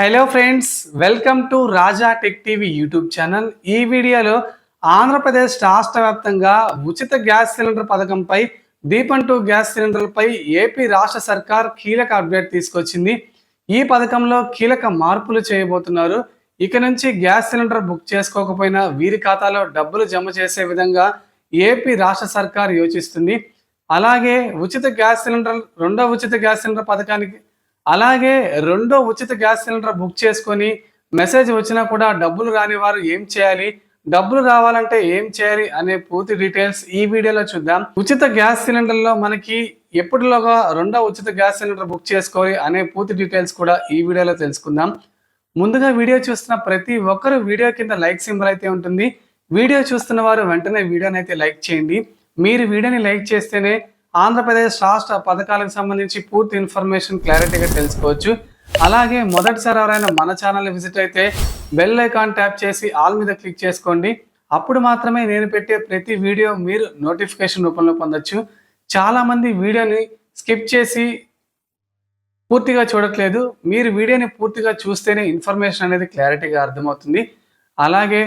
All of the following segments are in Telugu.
Hello friends welcome to Raja tech TV YouTube channel ఈ వీడియోలో ఆంధ్రప్రదేశ్ రాష్ట్ర వ్యాప్తంగా ఉచిత గ్యాస్ సిలిండర్ పథకంపై దీపం టూ గ్యాస్ సిలిండర్లపై ఏపీ రాష్ట్ర సర్కార్ కీలక అప్డేట్ తీసుకొచ్చింది. ఈ పథకంలో కీలక మార్పులు చేయబోతున్నారు. ఇక నుంచి గ్యాస్ సిలిండర్ బుక్ చేసుకోకపోయినా వీరి ఖాతాలో డబ్బులు జమ చేసే విధంగా ఏపీ రాష్ట్ర సర్కార్ యోచిస్తుంది. అలాగే ఉచిత గ్యాస్ సిలిండర్ రెండో ఉచిత గ్యాస్ సిలిండర్ పథకానికి అలాగే రెండో ఉచిత గ్యాస్ సిలిండర్ బుక్ చేసుకొని మెసేజ్ వచ్చినా కూడా డబ్బులు రాని వారు ఏం చేయాలి? డబ్బులు రావాలంటే ఏం చేయాలి? అనే పూర్తి డీటెయిల్స్ ఈ వీడియోలో చూద్దాం. ఉచిత గ్యాస్ సిలిండర్లో మనకి ఎప్పటిలోగా రెండో ఉచిత గ్యాస్ సిలిండర్ బుక్ చేసుకోవాలి అనే పూర్తి డీటెయిల్స్ కూడా ఈ వీడియోలో తెలుసుకుందాం. ముందుగా వీడియో చూస్తున్న ప్రతి ఒక్కరు వీడియో కింద లైక్ సింబల్ అయితే ఉంటుంది. వీడియో చూస్తున్న వారు వెంటనే వీడియోని అయితే లైక్ చేయండి. మీరు వీడియోని లైక్ చేస్తేనే ఆంధ్రప్రదేశ్ రాష్ట్ర పథకాలకు సంబంధించి పూర్తి ఇన్ఫర్మేషన్ క్లారిటీగా తెలుసుకోవచ్చు. అలాగే మొదటిసారి ఎవరైనా మన ఛానల్ని విజిట్ అయితే బెల్ ఐకాన్ ట్యాప్ చేసి ఆల్ మీద క్లిక్ చేసుకోండి. అప్పుడు మాత్రమే నేను పెట్టే ప్రతి వీడియో మీరు నోటిఫికేషన్ రూపంలో పొందొచ్చు. చాలామంది వీడియోని స్కిప్ చేసి పూర్తిగా చూడట్లేదు. మీరు వీడియోని పూర్తిగా చూస్తేనే ఇన్ఫర్మేషన్ అనేది క్లారిటీగా అర్థమవుతుంది. అలాగే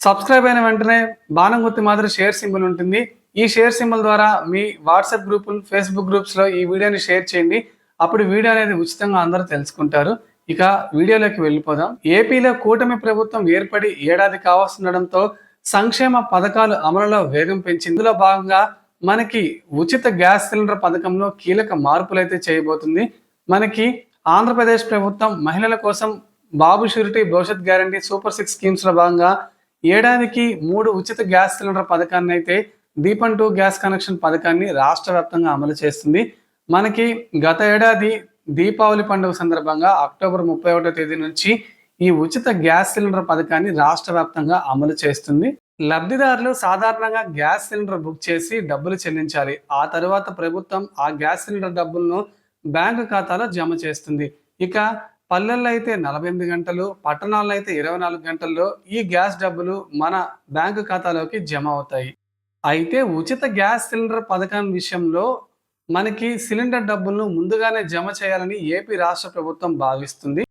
సబ్స్క్రైబ్ అయిన వెంటనే బాణం గుర్తు మాత్రం షేర్ సింబల్ ఉంటుంది. ఈ షేర్ సింబల్ ద్వారా మీ వాట్సాప్ గ్రూపులు ఫేస్బుక్ గ్రూప్స్లో ఈ వీడియోని షేర్ చేయండి. అప్పుడు వీడియో అనేది ఉచితంగా అందరూ తెలుసుకుంటారు. ఇక వీడియోలోకి వెళ్ళిపోదాం. ఏపీలో కూటమి ప్రభుత్వం ఏర్పడి ఏడాది కావస్తుండడంతో సంక్షేమ పథకాలు అమలులో వేగం పెంచింది. ఇందులో భాగంగా మనకి ఉచిత గ్యాస్ సిలిండర్ పథకంలో కీలక మార్పులు అయితే చేయబోతుంది. మనకి ఆంధ్రప్రదేశ్ ప్రభుత్వం మహిళల కోసం Babu surety Bhavishyat guarantee super six స్కీమ్స్లో భాగంగా ఏడాదికి మూడు ఉచిత గ్యాస్ సిలిండర్ పథకాన్ని అయితే దీపం టూ గ్యాస్ కనెక్షన్ పథకాన్ని రాష్ట్ర వ్యాప్తంగా అమలు చేస్తుంది. మనకి గత ఏడాది దీపావళి పండుగ సందర్భంగా అక్టోబర్ ముప్పై ఒకటో తేదీ నుంచి ఈ ఉచిత గ్యాస్ సిలిండర్ పథకాన్ని రాష్ట్ర వ్యాప్తంగా అమలు చేస్తుంది. లబ్ధిదారులు సాధారణంగా గ్యాస్ సిలిండర్ బుక్ చేసి డబ్బులు చెల్లించాలి. ఆ తరువాత ప్రభుత్వం ఆ గ్యాస్ సిలిండర్ డబ్బులను బ్యాంకు ఖాతాలో జమ చేస్తుంది. ఇక పల్లెల్లో అయితే నలభై ఎనిమిది గంటలు పట్టణాల్లో అయితే ఇరవై నాలుగు గంటల్లో ఈ గ్యాస్ డబ్బులు మన బ్యాంకు ఖాతాలోకి జమ అవుతాయి. అయితే ఉచిత గ్యాస్ సిలిండర్ పథకం విషయంలో మనకి సిలిండర్ డబ్బులను ముందుగానే జమ చేయాలని ఏపీ రాష్ట్ర ప్రభుత్వం భావిస్తుంది.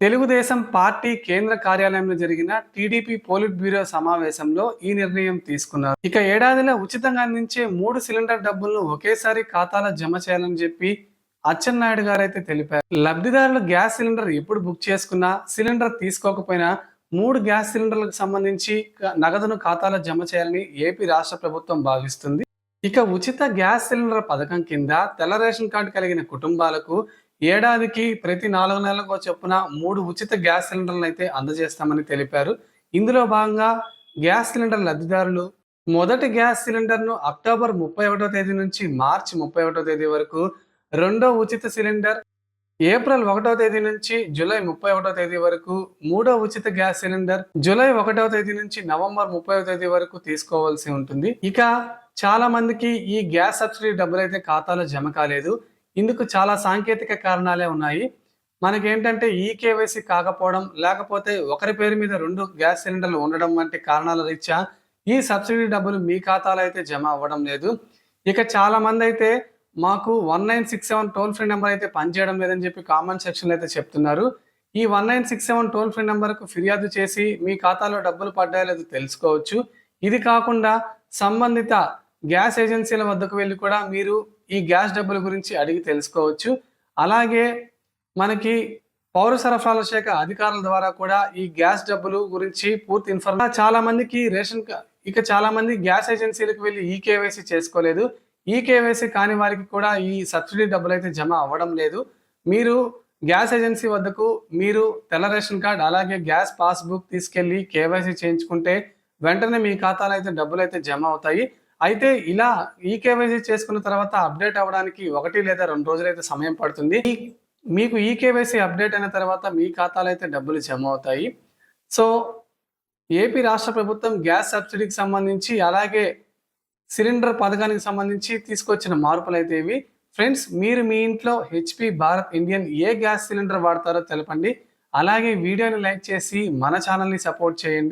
తెలుగుదేశం పార్టీ కేంద్ర కార్యాలయంలో జరిగిన టీడీపీ పోలిట్ బ్యూరో సమావేశంలో ఈ నిర్ణయం తీసుకున్నారు. ఇక ఏడాదిలో ఉచితంగా అందించే మూడు సిలిండర్ డబ్బులను ఒకేసారి ఖాతాలో జమ చేయాలని చెప్పి అచ్చెన్నాయుడు గారు అయితే తెలిపారు. లబ్ధిదారులు గ్యాస్ సిలిండర్ ఎప్పుడు బుక్ చేసుకున్నా సిలిండర్ తీసుకోకపోయినా మూడు గ్యాస్ సిలిండర్లకు సంబంధించి నగదును ఖాతాలో జమ చేయాలని ఏపీ రాష్ట్ర ప్రభుత్వం భావిస్తుంది. ఇక ఉచిత గ్యాస్ సిలిండర్ పథకం కింద తెల్ల రేషన్ కార్డు కలిగిన కుటుంబాలకు ఏడాదికి ప్రతి నాలుగు నెలలకు చొప్పున మూడు ఉచిత గ్యాస్ సిలిండర్లు అయితే అందజేస్తామని తెలిపారు. ఇందులో భాగంగా గ్యాస్ సిలిండర్ లబ్ధిదారులు మొదటి గ్యాస్ సిలిండర్ను అక్టోబర్ ముప్పై ఒకటో తేదీ నుంచి మార్చి ముప్పై ఒకటో తేదీ వరకు రెండో ఉచిత సిలిండర్ ఏప్రిల్ ఒకటో తేదీ నుంచి జూలై ముప్పై ఒకటో తేదీ వరకు మూడో ఉచిత గ్యాస్ సిలిండర్ జూలై ఒకటో తేదీ నుంచి నవంబర్ ముప్పై తేదీ వరకు తీసుకోవాల్సి ఉంటుంది. ఇక చాలా మందికి ఈ గ్యాస్ సబ్సిడీ డబ్బులు అయితే ఖాతాలో జమ కాలేదు. ఇందుకు చాలా సాంకేతిక కారణాలే ఉన్నాయి. మనకేంటంటే ఈ కేవైసీ కాకపోవడం లేకపోతే ఒకరి పేరు మీద రెండు గ్యాస్ సిలిండర్లు ఉండడం వంటి కారణాల రీత్యా ఈ సబ్సిడీ డబ్బులు మీ ఖాతాలో అయితే జమ అవ్వడం లేదు. ఇక చాలా మంది అయితే మాకు one nine six seven toll free number అయితే పనిచేయడం లేదని చెప్పి కామెంట్ సెక్షన్లో అయితే చెప్తున్నారు. ఈ one nine six seven toll free నెంబర్కు ఫిర్యాదు చేసి మీ ఖాతాలో డబ్బులు పడ్డాయో లేదో తెలుసుకోవచ్చు. ఇది కాకుండా సంబంధిత గ్యాస్ ఏజెన్సీల వద్దకు వెళ్ళి కూడా మీరు ఈ గ్యాస్ డబ్బుల గురించి అడిగి తెలుసుకోవచ్చు. అలాగే మనకి పౌర సరఫరాల శాఖ అధికారుల ద్వారా కూడా ఈ గ్యాస్ డబ్బులు గురించి పూర్తి ఇన్ఫర్మేషన్ చాలా మందికి రేషన్ ఇక చాలా మంది గ్యాస్ ఏజెన్సీలకు వెళ్ళి ఈ కేవైసీ చేసుకోలేదు. ఈ కేవైసీ కాని వారికి కూడా ఈ సబ్సిడీ డబ్బులు అయితే జమ అవ్వడం లేదు. మీరు గ్యాస్ ఏజెన్సీ వద్దకు మీరు తెల్ల రేషన్ కార్డ్ అలాగే గ్యాస్ పాస్బుక్ తీసుకెళ్ళి కేవైసీ చేయించుకుంటే వెంటనే మీ ఖాతాలో అయితే డబ్బులు అయితే జమ అవుతాయి. అయితే ఇలా ఈ కేవైసీ చేసుకున్న తర్వాత అప్డేట్ అవ్వడానికి ఒకటి లేదా రెండు రోజులు అయితే సమయం పడుతుంది. మీకు ఈ కేవైసీ అప్డేట్ అయిన తర్వాత మీ ఖాతాలో అయితే డబ్బులు జమ అవుతాయి. సో ఏపీ రాష్ట్ర ప్రభుత్వం గ్యాస్ సబ్సిడీకి సంబంధించి అలాగే సిలిండర్ పథకానికి సంబంధించి తీసుకొచ్చిన మార్పులు అయితే ఇవి ఫ్రెండ్స్ మీరు మీ ఇంట్లో హెచ్పి భారత్ ఇండియన్ ఏ గ్యాస్ సిలిండర్ వాడతారో తెలపండి. అలాగే వీడియోని లైక్ చేసి మన ఛానల్ని సపోర్ట్ చేయండి.